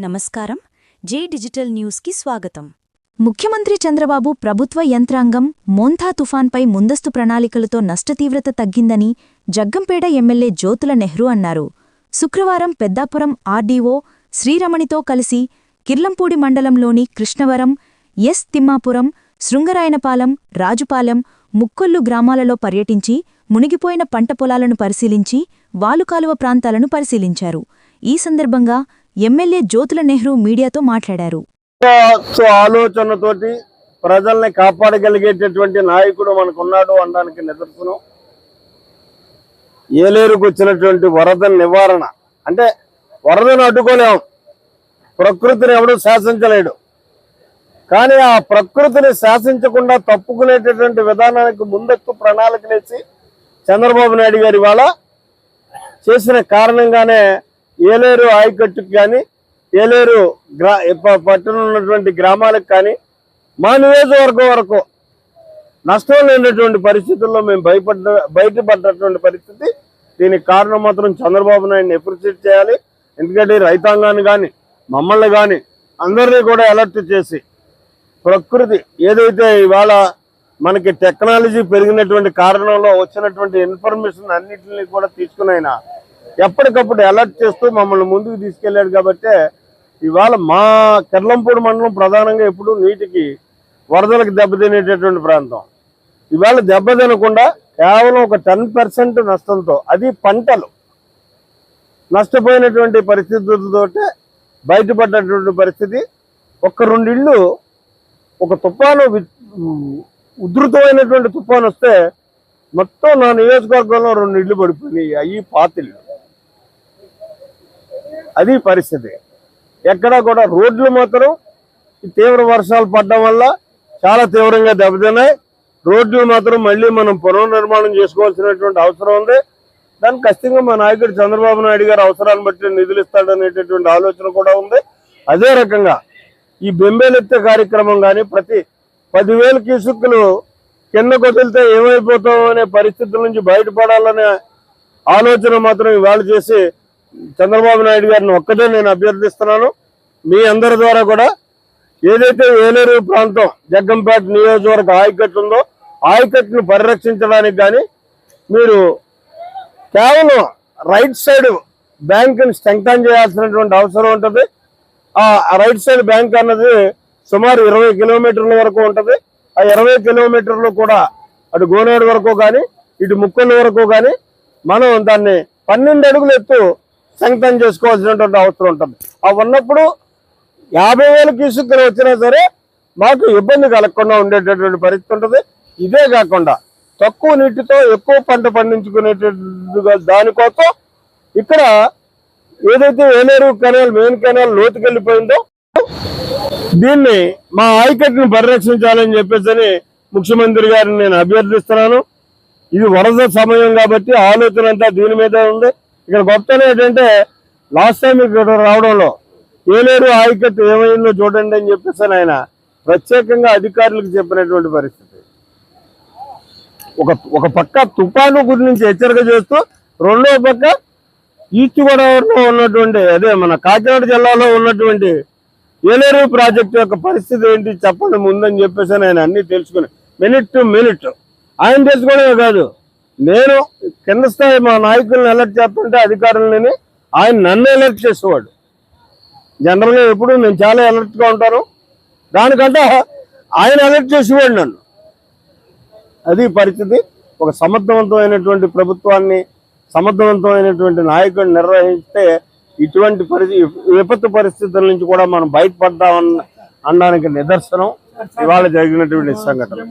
నమస్కారం. జే డిజిటల్ న్యూస్కి స్వాగతం. ముఖ్యమంత్రి చంద్రబాబు ప్రభుత్వ యంత్రాంగం మోంథా తుఫాన్పై ముందస్తు ప్రణాళికలతో నష్టతీవ్రత తగ్గిందని జగ్గంపేట ఎమ్మెల్యే జ్యోతుల నెహ్రూ అన్నారు. శుక్రవారం పెద్దాపురం ఆర్డీఓ శ్రీరమణితో కలిసి కిర్లంపూడి మండలంలోని కృష్ణవరం ఎస్ తిమ్మాపురం శృంగరాయనపాలెం రాజుపాలెం ముక్కొల్లు గ్రామాలలో పర్యటించి మునిగిపోయిన పంట పొలాలను పరిశీలించి వాలుకాలువ ప్రాంతాలను పరిశీలించారు. ఈ సందర్భంగా ఎమ్మెల్యే జ్యోతుల నెహ్రూ మీడియాతో మాట్లాడారు. ఆలోచనతోటి ప్రజల్ని కాపాడగలిగేటటువంటి నాయకుడు మనకున్నాడు అనడానికి నిదర్శనం. ఏలేరుకు వచ్చినటువంటి వరద నివారణ. అంటే వరదను అడ్డుకోలేము. ప్రకృతిని ఎవడు శాసించలేడు. కానీ ఆ ప్రకృతిని శాసించకుండా తప్పుకునేటటువంటి విధానానికి ముందస్తు ప్రణాళికలేసి చంద్రబాబు నాయుడు గారి ఇవాళ చేసిన కారణంగానే ఏలేరు ఆయకట్టుకు కానీ ఏలేరు గ్రా ప- పట్టణంలో ఉన్నటువంటి గ్రామాలకు కానీ మా నియోజకవర్గం వరకు నష్టం లేనటువంటి పరిస్థితుల్లో మేము భయపడ్డ బయటపడ్డటువంటి పరిస్థితి. దీనికి కారణం మాత్రం చంద్రబాబు నాయుడిని అప్రిషియేట్ చేయాలి. ఎందుకంటే రైతాంగాన్ని కానీ మమ్మల్ని కానీ అందరినీ కూడా అలర్ట్ చేసి ప్రకృతి ఏదైతే ఇవాళ మనకి టెక్నాలజీ పెరిగినటువంటి కారణంలో వచ్చినటువంటి ఇన్ఫర్మేషన్ అన్నింటినీ కూడా తీసుకుని ఎప్పటికప్పుడు అలర్ట్ చేస్తూ మమ్మల్ని ముందుకు తీసుకెళ్ళాడు కాబట్టి ఇవాళ మా కెర్లంపూడి మండలం ప్రధానంగా ఎప్పుడు నీటికి వరదలకు దెబ్బతినేటటువంటి ప్రాంతం. ఇవాళ దెబ్బతినకుండా కేవలం ఒక టెన్ పర్సెంట్ నష్టంతో అది పంటలు. నష్టపోయినటువంటి పరిస్థితులతో బయటపడ్డటువంటి పరిస్థితి. ఒక్క రెండిళ్ళు ఒక తుఫాను ఉధృతమైనటువంటి తుఫాను వస్తే మొత్తం నా నియోజకవర్గంలో రెండు ఇళ్ళు పడిపోయినాయి అవి పాతిళ్ళు. అది పరిస్థితి. ఎక్కడా కూడా రోడ్లు మాత్రం తీవ్ర వర్షాలు పడడం వల్ల చాలా తీవ్రంగా దెబ్బతిన్నాయి. రోడ్లు మాత్రం మళ్ళీ మనం పునర్నిర్మాణం చేసుకోవాల్సినటువంటి అవసరం ఉంది. దానికి ఖచ్చితంగా మా నాయకుడు చంద్రబాబు నాయుడు గారు అవసరాన్ని బట్టి నిధులు ఇస్తాడనేటటువంటి ఆలోచన కూడా ఉంది. అదే రకంగా ఈ బెంబేలెత్తే కార్యక్రమం కానీ ప్రతి పదివేల కీసుక్కులు కింద కొదిలితే ఏమైపోతామో అనే పరిస్థితుల నుంచి బయటపడాలనే ఆలోచన మాత్రం ఇవాళ చేసి చంద్రబాబు నాయుడు గారిని ఒక్కటే నేను అభ్యర్థిస్తున్నాను. మీ అందరి ద్వారా కూడా ఏదైతే ఏలేరు ప్రాంతం జగ్గంపేట నియోజకవర్గ ఆయకట్టు ఉందో ఆయకట్టును పరిరక్షించడానికి కానీ మీరు కేవలం రైట్ సైడ్ బ్యాంకుని స్ట్రెంగ్తన్ చేయాల్సినటువంటి అవసరం ఉంటుంది. ఆ రైట్ సైడ్ బ్యాంక్ అన్నది సుమారు ఇరవై కిలోమీటర్ల వరకు ఉంటుంది. ఆ ఇరవై కిలోమీటర్లు కూడా అటు గోనేడు వరకు కానీ ఇటు ముక్కల వరకు కానీ మనం దాన్ని పన్నెండు అడుగులు ఎత్తు సంగతం చేసుకోవాల్సినటువంటి అవసరం ఉంటుంది. ఆ ఉన్నప్పుడు యాభై వేల ఇసుకలు వచ్చినా సరే మాకు ఇబ్బంది కలగకుండా ఉండేటటువంటి పరిస్థితి ఉంటుంది. ఇదే కాకుండా తక్కువ నీటితో ఎక్కువ పంట పండించుకునేటట్టుగా దానికోసం ఇక్కడ ఏదైతే ఏలేరు కెనాల్ మెయిన్ కెనాల్ లోతుకెళ్ళిపోయిందో దీన్ని మా ఆయకట్టును పరిరక్షించాలని చెప్పేసి ముఖ్యమంత్రి గారిని నేను అభ్యర్థిస్తున్నాను. ఇది వరద సమయం కాబట్టి ఆలోచన అంతా దీని మీద ఉంది. ఇక్కడ గొప్పతనం ఏంటంటే లాస్ట్ టైం ఇక్కడ రావడంలో ఏలేరు ఆయకట్టు ఏమైందో చూడండి అని చెప్పేసి ఆయన ప్రత్యేకంగా అధికారులకు చెప్పినటువంటి పరిస్థితి. ఒక ఒక పక్క తుఫాను గురించి హెచ్చరిక చేస్తూ రెండో పక్క ఈస్ట్ గోదావరిలో ఉన్నటువంటి అదే మన కాకినాడ జిల్లాలో ఉన్నటువంటి ఏలేరు ప్రాజెక్టు యొక్క పరిస్థితి ఏంటి చెప్పండి ముందని చెప్పేసి అని ఆయన అన్ని తెలుసుకుని మినిట్ టు మినిట్ ఆయన తెలుసుకోవడమే కాదు నేను కింద స్థాయి మా నాయకులను అలర్ట్ చేస్తుంటే అధికారులని ఆయన నన్ను అలర్ట్ చేసేవాడు. జనరల్గా ఎప్పుడు నేను చాలా అలర్ట్గా ఉంటాను. దానికంటే ఆయన అలర్ట్ చేసేవాడు నన్ను. అది పరిస్థితి. ఒక సమర్థవంతమైనటువంటి ప్రభుత్వాన్ని సమర్థవంతమైనటువంటి నాయకుడిని నిర్వహిస్తే ఇటువంటి పరిస్థితి విపత్తు పరిస్థితుల నుంచి కూడా మనం బయటపడ్డామన్న అనడానికి నిదర్శనం. ఇవాళ జరిగినటువంటి సంఘటన.